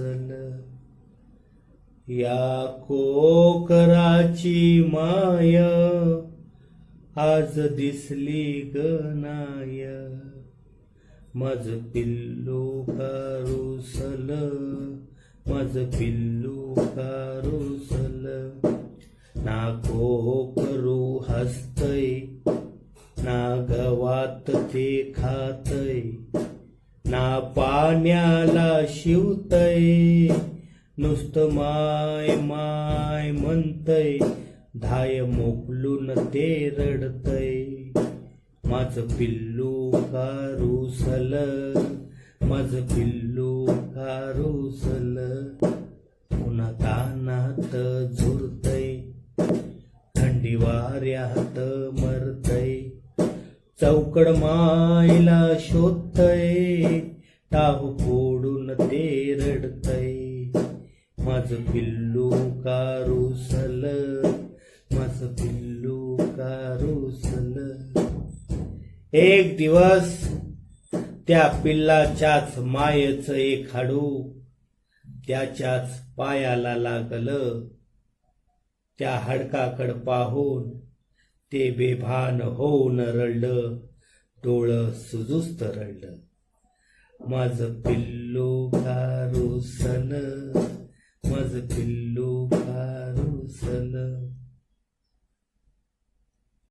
कारुसल या कोकराची माय आज दिसली गनाय मज पिल्लू कारुसल मज पिल्लू कारुसल. ना कोकरू हसतय ना गवात ते खातय. ना पाण्याला शिवतय नुसतं माय माय म्हणतय धाय मोकलून ते रडतय. माझ पिल्लू कारुसल माझ पिल्लू कारुसल पुन्हा तानात झुरतय थंडी वाऱ्यात मरतय. चौकड मायला शोधतय टाहू फोडून ते रडतय. माझ पिल्लू कारुसल माझ पिल्लू कारुसल एक दिवस त्या पिल्लाच्याच मायेचं एक हाडू त्याच्याच पायाला लागलं. त्या हाडकाकड पाहून ते बेभान होऊन रडलं. डोळं सुजुस्त रडलं. माझ पिल्लू सन माझ पिल्लू